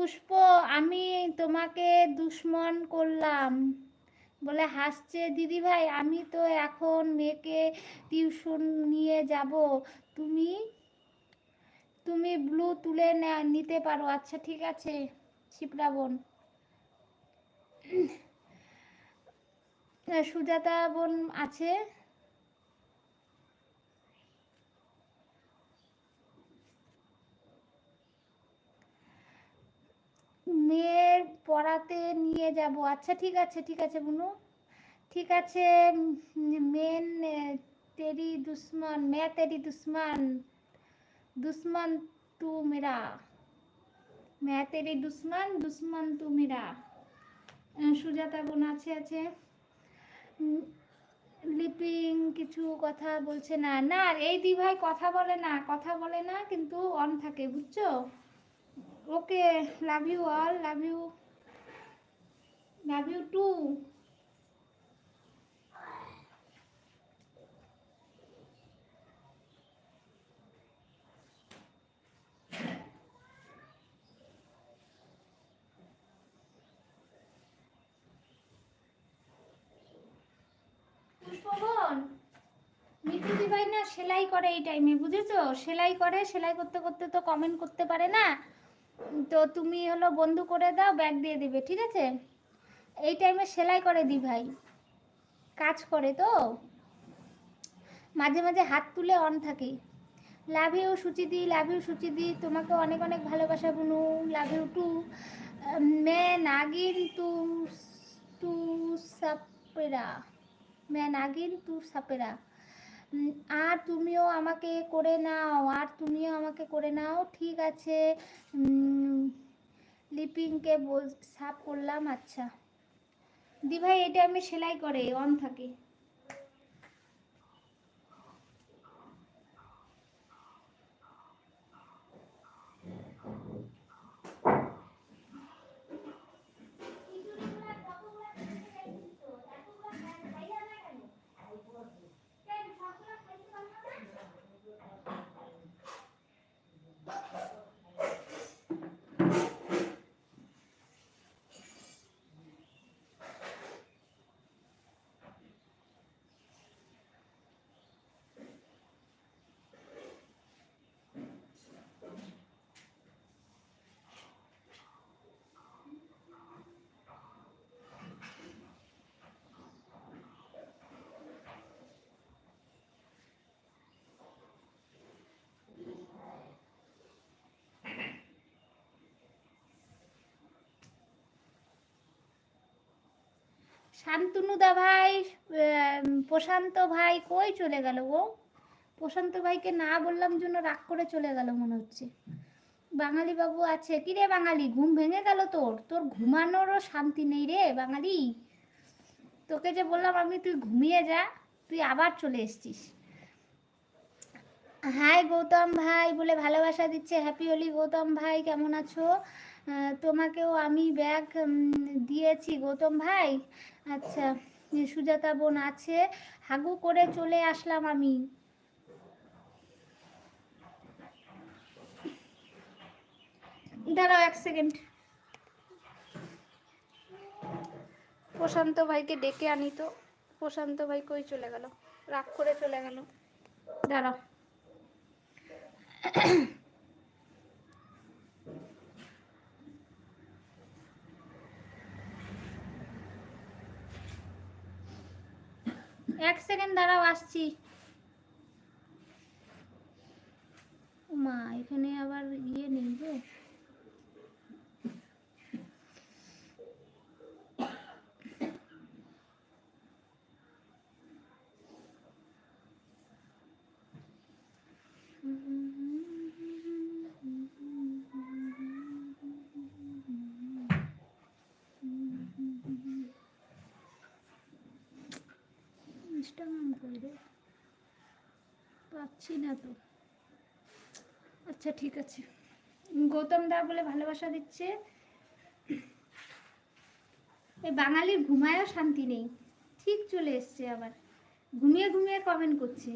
পুষ্প, আমি তোমাকে দুশ্মন করলাম। বলে, হাসছে, দিদি ভাই, আমি তো এখন মেয়েকে টিউশন নিয়ে যাব। তুমি তুমি ব্লু তুলে নিতে পারো। আচ্ছা ঠিক আছে, শিপ্রা বোন। সুজাতা বোন আছে। মেয়ের পড়াতে নিয়ে যাব। আচ্ছা ঠিক আছে ঠিক আছে বুনু। ঠিক আছে মেন তেরি দুশ্মন মে তেরি দুশ্মন দুশ্মন তু মেরা। মে তেরি দুশ্মন দুশ্মন তু মেরা। সুজাতা বোন আছে আছে। লিপিং কিছু কথা বলছে না। না, এই দিভাই কথা বলে না, কথা বলে না, কিন্তু অন থাকে, বুঝছ? Okay love you all love you love you too সেলাই করে এই টাইমে বুঝেছ? সেলাই করে, সেলাই করতে করতে তো কমেন্ট করতে পারে না। তো তুমি হলো বন্ধু করে দাও ব্যাগ দিয়ে দিবে, ঠিক আছে? এই টাইমে সেলাই করে দি ভাই। কাজ করে তো। মাঝে মাঝে হাত তুলে অন থাকে। লাভ ইউ সুচিদি লাভ ইউ সুচিদি, তোমাকে অনেক অনেক ভালোবাসা বুনু। লাভ ইউ টু মে নাগিন তু তু সাপেরা। মে নাগিন তু সাপেরা। আর তুমিও আমাকে করে নাও, আর তুমিও আমাকে করে নাও, ঠিক আছে। লিপিংকে বল, সাফ করলাম আচ্ছা। দি ভাই এটা আমি সেলাই করে অন থাকে। শান্তনুদা ভাই প্রশান্ত ভাই কই চলে গেল ও প্রশান্ত ভাইকে না বললাম জন্য রাগ করে চলে গেল মনে হচ্ছে। বাঙালি বাবু আছে। কি রে বাঙালি, ঘুম ভেঙে গেল তোর? তোর ঘুমানোরও শান্তি নেই রে বাঙালি। তোকে যে বললাম আমি, তুই ঘুমিয়ে যা, তুই আবার চলে এসছিস। হাই গৌতম ভাই, বলে ভালোবাসা দিচ্ছে। হ্যাপি হোলি গৌতম ভাই, কেমন আছো? তোমাকেও আমি ব্যাগ দিয়েছি, গৌতম ভাই। আচ্ছা সুজাতা বোন আছে, হাগু করে চলে আসলাম আমি। দাঁড়াও এক সেকেন্ড। প্রশান্ত ভাইকে ডেকে আনি তো। প্রশান্ত ভাই কই চলে গেল? রাগ করে চলে গেল। দাঁড়াও। এক সেকেন্ড দাঁড়াও আসছি। মা এখানে আবার ইয়ে নেই গো ইনস্টাগ্রাম করবে পাচ্ছি না তো। আচ্ছা ঠিক আছে। গৌতম দা বলে ভালোবাসা দিচ্ছে। এই বাঙালির ঘুমায়ও শান্তি নেই। ঠিক চলে এসছে আবার। ঘুমিয়ে ঘুমিয়ে কমেন্ট করছে।